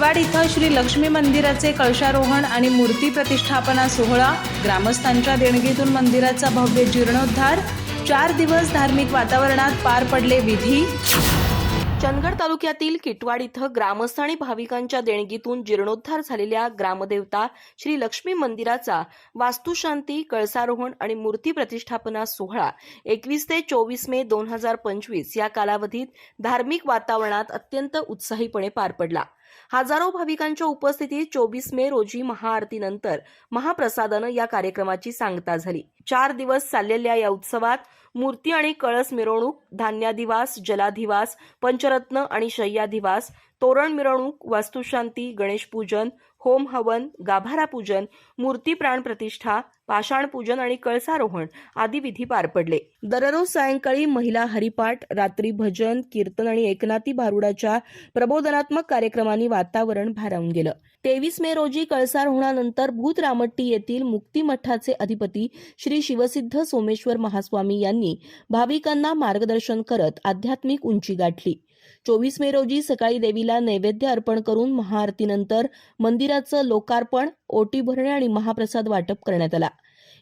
किटवाड इथं श्री लक्ष्मी मंदिराचे कळशारोहण आणि मूर्ती प्रतिष्ठापना सोहळा ग्रामस्थांच्या देणगीतून मंदिराचा भव्य जीर्णोद्धार चार दिवस धार्मिक वातावरणात पार पडले विधी. चंदगड तालुक्यातील किटवाड इथं ग्रामस्थ आणि भाविकांच्या देणगीतून जीर्णोद्धार झालेल्या ग्रामदेवता श्री लक्ष्मी मंदिराचा वास्तुशांती कळसारोहण आणि मूर्ती प्रतिष्ठापना सोहळा एकवीस ते चोवीस मे दोन हजार पंचवीस या कालावधीत धार्मिक वातावरणात अत्यंत उत्साहीपणे पार पडला. हजारो भाविकांच्या उपस्थितीत चोवीस मे रोजी महाआरतीनंतर महाप्रसादानं या कार्यक्रमाची सांगता झाली. चार दिवस चाललेल्या या उत्सवात मूर्ती आणि कळस मिरवणूक धान्याधिवास जलाधिवास पंचरत्न आणि शय्याधिवास तोरण मिरवणूक वास्तुशांती गणेशपूजन होम हवन गाभारा पूजन मूर्ती प्राण प्रतिष्ठा पाषाण पूजन आणि कळसारोहण आदी विधी पार पडले. दररोज सायंकाळी महिला हरिपाठ रात्री भजन कीर्तन आणि एकनाथी भारुडाच्या प्रबोधनात्मक कार्यक्रमांनी वातावरण भारावून गेलं. तेवीस मे रोजी कळसारोहणानंतर भूत रामट्टी येथील मुक्ती मठाचे अधिपती श्री शिवसिद्ध सोमेश्वर महास्वामी यांनी भाविकांना मार्गदर्शन करत आध्यात्मिक उंची गाठली. चोवीस मे रोजी सकाळी देवीला नैवेद्य अर्पण करून महाआरतीनंतर मंदिराचं लोकार्पण ओटी भरणे आणि महाप्रसाद वाटप करण्यात आला.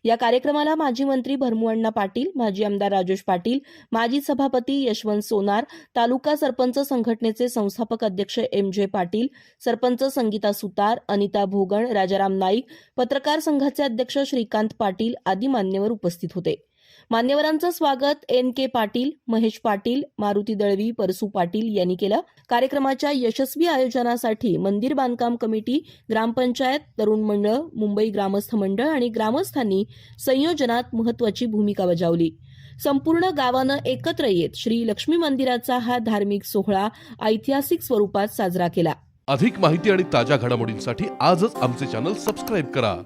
या कार्यक्रमाला माजी मंत्री भरमुअण्णा पाटील माजी आमदार राजेश पाटील माजी सभापती यशवंत सोनार तालुका सरपंच संघटनेचे संस्थापक अध्यक्ष एम जे पाटील सरपंच संगीता सुतार अनिता भोगण राजाराम नाईक पत्रकार संघाचे अध्यक्ष श्रीकांत पाटील आदी मान्यवर उपस्थित होते. मान्यवरांचं स्वागत एन के पाटील महेश पाटील मारुती दळवी परसू पाटील यांनी केलं. कार्यक्रमाच्या यशस्वी आयोजनासाठी मंदिर बांधकाम कमिटी ग्रामपंचायत तरुण मंडळ मुंबई ग्रामस्थ मंडळ आणि ग्रामस्थांनी संयोजनात महत्वाची भूमिका बजावली. संपूर्ण गावानं एकत्र येत श्री लक्ष्मी मंदिराचा हा धार्मिक सोहळा ऐतिहासिक स्वरूपात साजरा केला. अधिक माहिती आणि ताज्या घडामोडींसाठी आजच आमचे चॅनल सबस्क्राईब करा.